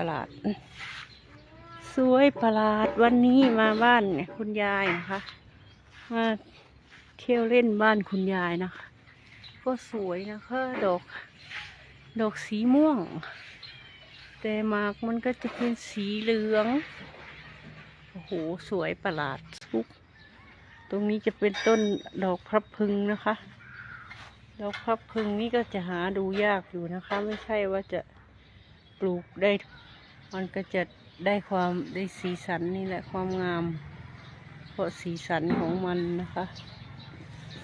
ประหลาด สวยประหลาดวันนี้มาบ้านคุณยายนะคะ มาเที่ยวเล่นบ้านคุณยายนะคะ ก็สวยนะคะดอก ดอกสีม่วง แต่หมากมันก็จะเป็นสีเหลือง โอ้โห สวยประหลาดทุก ตรงนี้จะเป็นต้นดอกพระพึงนะคะดอกพระพึงนี่ก็จะหาดูยากอยู่นะคะ ไม่ใช่ว่าจะปลูกได้ มันก็จะได้ความได้สีสันนี่แหละความงาม เพราะสีสันของมันนะคะ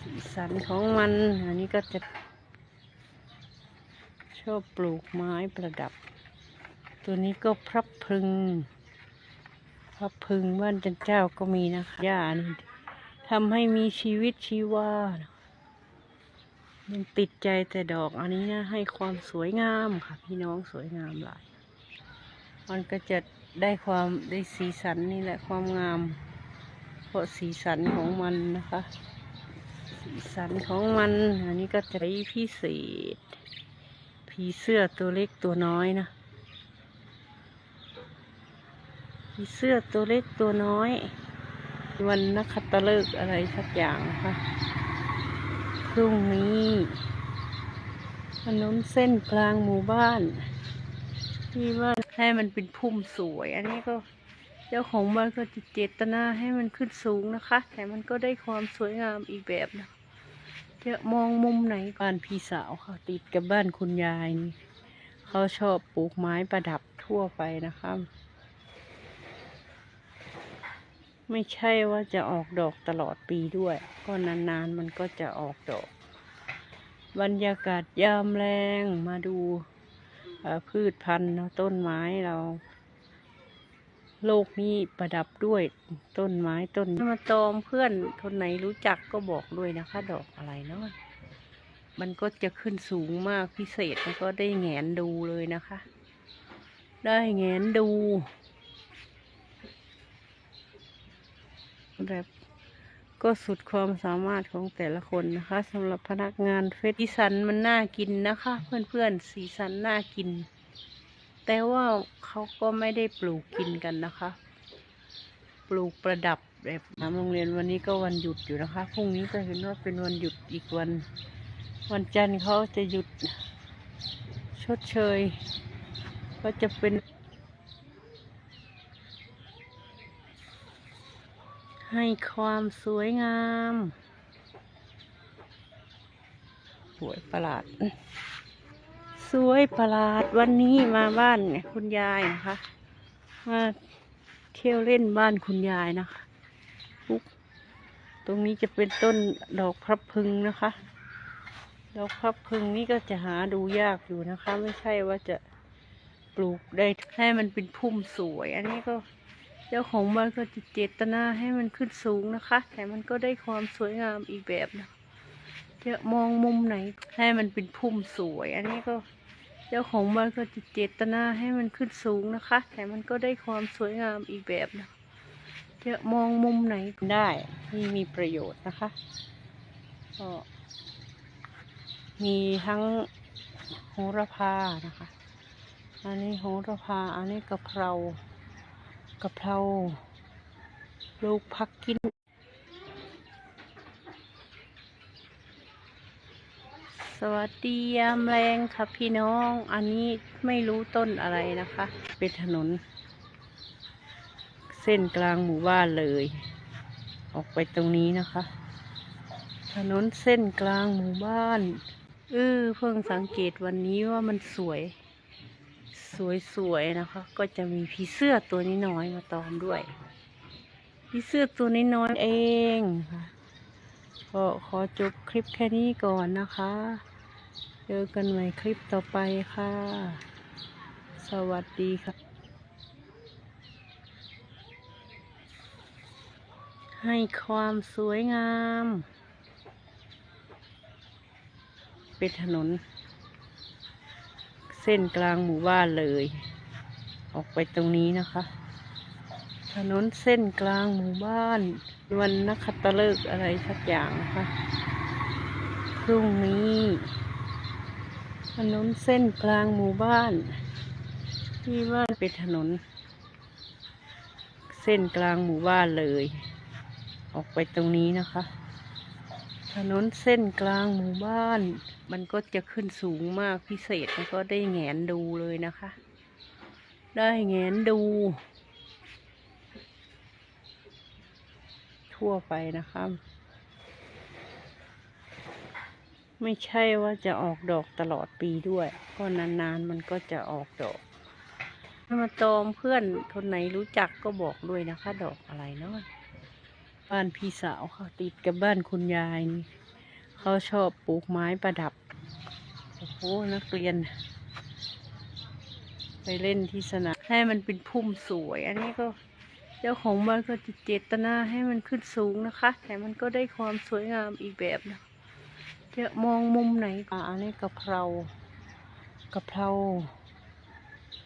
สีสันของมัน อันนี้ก็จะชอบปลูกไม้ประดับ ตัวนี้ก็พระพึง พระพึงบ้านจันเจ้าก็มีนะคะหญ้านี่ทำให้มีชีวิตชีวายังติดใจแต่ดอกอันนี้นะให้ความสวยงามค่ะ พี่น้องสวยงามหลาย มันก็จะได้ความได้สีสันนี่แหละความงาม เพราะสีสันของมันนะคะ สีสันของมัน อันนี้ก็จะพิเศษผีเสื้อตัวเล็กตัวน้อยนะผีเสื้อตัวเล็กตัวน้อย วันนักขัตฤกษ์อะไรสักอย่างนะคะพรุ่งนี้ถนนเส้นกลางหมู่บ้าน ที่ว่าให้มันเป็นพุ่มสวย อันนี้ก็เจ้าของบ้านก็จะเจตนาให้มันขึ้นสูงนะคะ แต่มันก็ได้ความสวยงามอีกแบบนะจะมองมุมไหนบ้านพี่สาวค่ะติดกับบ้านคุณยายนี่เขาชอบปลูกไม้ประดับทั่วไปนะคะ ไม่ใช่ว่าจะออกดอกตลอดปีด้วย ก็นานๆมันก็จะออกดอก บรรยากาศยามแรงมาดู พืชพันธุ์เนอะต้นไม้เรา โลกนี้ประดับด้วยต้นไม้ต้นมาตอมเพื่อนคนไหนรู้จักก็บอกด้วยนะคะ ดอกอะไรเนาะมันก็จะขึ้นสูงมากพิเศษมันก็ได้แงนดูเลยนะคะ ได้แงนดูแบบ ก็สุดความสามารถของแต่ละคนนะคะสำหรับพนักงานเฟสสีสันมันน่ากินนะคะ เพื่อนๆสีสันน่ากิน แต่ว่าเขาก็ไม่ได้ปลูกกินกันนะคะ ปลูกประดับแบบทำโรงเรียนวันนี้ก็วันหยุดอยู่นะคะพรุ่งนี้ก็เห็นว่าเป็นวันหยุดอีกวัน วันจันทร์เขาจะหยุดชดเชย ก็จะเป็น ให้ความสวยงาม สวยประหลาด สวยประหลาดวันนี้มาบ้านคุณยายนะคะ มาเที่ยวเล่นบ้านคุณยายนะคะปุ๊บตรงนี้จะเป็นต้นดอกพระพึงนะคะ ดอกพระพึงนี่ก็จะหาดูยากอยู่นะคะ ไม่ใช่ว่าจะปลูกได้ให้มันเป็นพุ่มสวย อันนี้ก็ เจ้าของบ้านก็จะเจตนาให้มันขึ้นสูงนะคะ แต่มันก็ได้ความสวยงามอีกแบบนะจะมองมุมไหนให้มันเป็นพุ่มสวย อันนี้ก็เจ้าของบ้านก็จะเจตนาให้มันขึ้นสูงนะคะ แต่มันก็ได้ความสวยงามอีกแบบนะจะมองมุมไหนได้ที่มีประโยชน์นะคะก็มีทั้งโหระพานะคะ อันนี้โหระพา อันนี้กะเพรา กะเพราลูกพักกิน สวัสดียามแรงค่ะพี่น้อง อันนี้ไม่รู้ต้นอะไรนะคะ เป็นถนน เส้นกลางหมู่บ้านเลย ออกไปตรงนี้นะคะ ถนนเส้นกลางหมู่บ้านเออเพิ่งสังเกตวันนี้ว่ามันสวย สวยๆนะคะ ก็จะมีผีเสื้อตัวนี้น้อยมาตอมด้วยผีเสื้อตัวนี้น้อยเองค่ะก็ขอจบคลิปแค่นี้ก่อนนะคะ เจอกันใหม่คลิปต่อไปค่ะ สวัสดีค่ะ ให้ความสวยงาม เป็นถนน เส้นกลางหมู่บ้านเลย ออกไปตรงนี้นะคะ ถนนเส้นกลางหมู่บ้าน วันนักขัตฤกษ์อะไรสักอย่างนะคะพรุ่งนี้ ถนนเส้นกลางหมู่บ้าน ที่บ้านเป็นถนน เส้นกลางหมู่บ้านเลย ออกไปตรงนี้นะคะ ถนนเส้นกลางหมู่บ้าน มันก็จะขึ้นสูงมากพิเศษมันก็ได้แงนดูเลยนะคะ ได้แงนดู ทั่วไปนะคะ ไม่ใช่ว่าจะออกดอกตลอดปีด้วย ก็นานๆมันก็จะออกดอกถ้ามาตอมเพื่อนคนไหนรู้จักก็บอกด้วยนะคะ ดอกอะไรเนาะบ้านพี่สาวเขาติดกับบ้านคุณยายนี่ เขาชอบปลูกไม้ประดับ โอ้โห นักเรียน ไปเล่นที่สนามให้มันเป็นพุ่มสวย อันนี้ก็เจ้าของบ้านก็จะเจตนาให้มันขึ้นสูงนะคะ แต่มันก็ได้ความสวยงามอีกแบบนะจะมองมุมไหนอ่าอันนี้กะเพรากะเพรา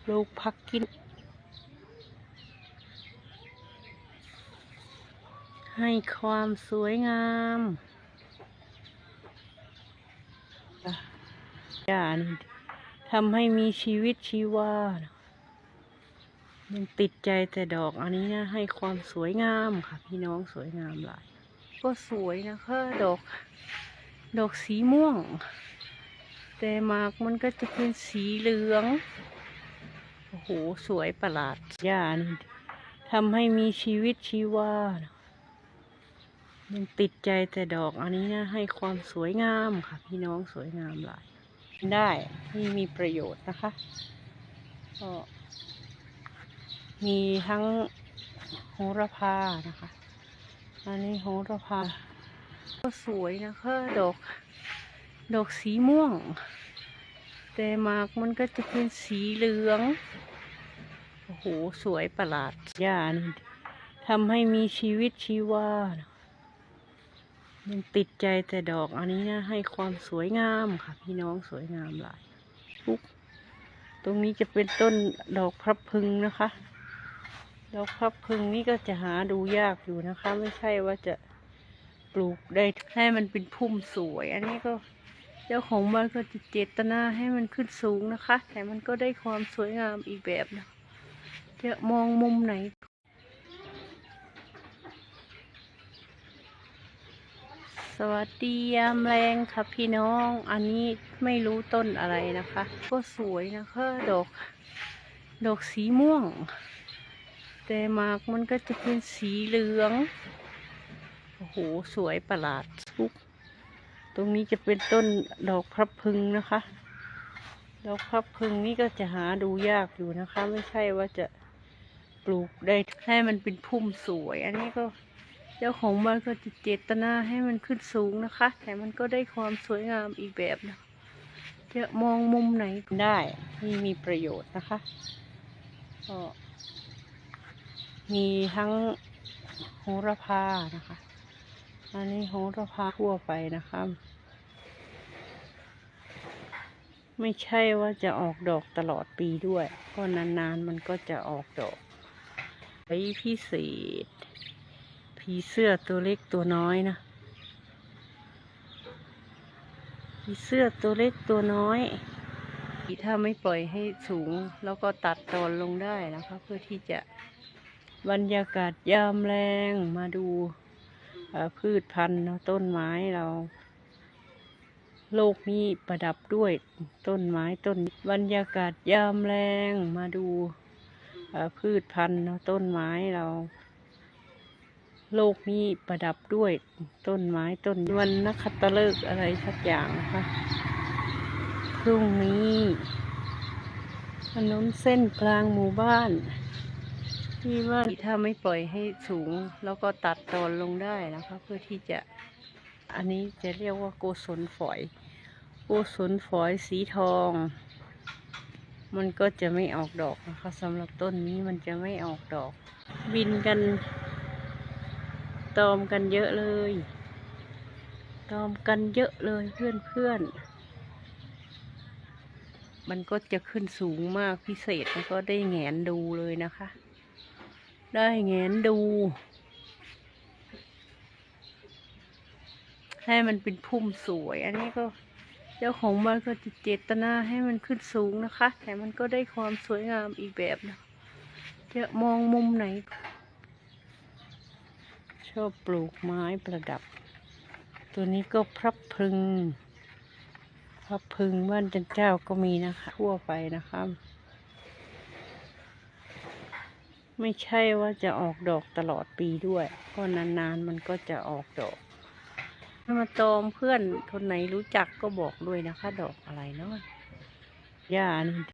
ลูกพักกิน ให้ความสวยงามอะ ย่านี่ทำให้มีชีวิตชีวา ยังติดใจแต่ดอกอันนี้นะ ให้ความสวยงามค่ะ พี่น้องสวยงามหลาย ก็สวยนะคะดอก ดอกสีม่วง แต่หมากมันก็จะเป็นสีเหลือง โอ้โห สวยประหลาดย่านี่ทำให้มีชีวิตชีวา ยังติดใจแต่ดอกอันนี้นะ ให้ความสวยงามค่ะ พี่น้องสวยงามหลาย ได้ ที่มีประโยชน์นะคะ ก็มีทั้งโหระพานะคะ อันนี้โหระพา ก็สวยนะคะดอก ดอกสีม่วง แต่หมากมันก็จะเป็นสีเหลือง โอ้โห สวยประหลาดย่านี่ทำให้มีชีวิตชีวานะ ยังติดใจแต่ดอกอันนี้นะให้ความสวยงามค่ะ พี่น้องสวยงามหลายทุกตรงนี้จะเป็นต้นดอกพระพึงนะคะ ดอกพระพึงนี่ก็จะหาดูยากอยู่นะคะ ไม่ใช่ว่าจะปลูกได้ให้มันเป็นพุ่มสวย อันนี้ก็เจ้าของบ้านก็จะเจตนาให้มันขึ้นสูงนะคะ แต่มันก็ได้ความสวยงามอีกแบบนะจะมองมุมไหน สวัสดียามแรงค่ะพี่น้อง อันนี้ไม่รู้ต้นอะไรนะคะ ก็สวยนะคะดอก ดอกสีม่วง แต่หมากมันก็จะเป็นสีเหลือง โอ้โห สวยประหลาดทุก ตรงนี้จะเป็นต้นดอกพระพึงนะคะ ดอกพระพึงนี่ก็จะหาดูยากอยู่นะคะ ไม่ใช่ว่าจะปลูกได้ให้มันเป็นพุ่มสวย อันนี้ก็ เจ้าของบ้านก็จะเจตนาให้มันขึ้นสูงนะคะ แต่มันก็ได้ความสวยงามอีกแบบนะจะมองมุมไหนได้ที่มีประโยชน์นะคะก็มีทั้งโหระพานะคะ อันนี้โหระพาทั่วไปนะคะ ไม่ใช่ว่าจะออกดอกตลอดปีด้วย ก็นานๆมันก็จะออกดอกไว้พิเศษ ผีเสื้อตัวเล็กตัวน้อยนะผีเสื้อตัวเล็กตัวน้อยถ้าไม่ปล่อยให้สูง แล้วก็ตัดตอนลงได้นะคะเพื่อที่จะบรรยากาศยามแรงมาดูพืชพันธุ์เนอะต้นไม้เรา โลกนี้ประดับด้วยต้นไม้ต้นบรรยากาศยามแรงมาดูพืชพันธุ์เนอะต้นไม้เรา โลกนี้ประดับด้วยต้นไม้ต้นวันนักขัตฤกษ์อะไรสักอย่างนะคะพรุ่งนี้ถนนเส้นกลางหมู่บ้าน ที่ว่าถ้าไม่ปล่อยให้สูง แล้วก็ตัดตอนลงได้นะคะ เพื่อที่จะอันนี้จะเรียกว่าโกศลฝอย โกศลฝอยสีทอง มันก็จะไม่ออกดอกนะคะสำหรับต้นนี้มันจะไม่ออกดอก บินกัน ตอมกันเยอะเลย ตอมกันเยอะเลยเพื่อนเพื่อนๆมันก็จะขึ้นสูงมากพิเศษมันก็ได้แงนดูเลยนะคะ ได้แงนดู ให้มันเป็นพุ่มสวย อันนี้ก็เจ้าของบ้านก็จะเจตนาให้มันขึ้นสูงนะคะ แต่มันก็ได้ความสวยงามอีกแบบนะจะมองมุมไหน ชอบปลูกไม้ประดับ ตัวนี้ก็พรับพึง พรับพึงบ้านจันเจ้าก็มีนะคะทั่วไปนะคะ ไม่ใช่ว่าจะออกดอกตลอดปีด้วย ก็นานๆมันก็จะออกดอกถ้ามาตอมเพื่อนคนไหนรู้จักก็บอกด้วยนะคะ ดอกอะไรเนาะหญ้านี่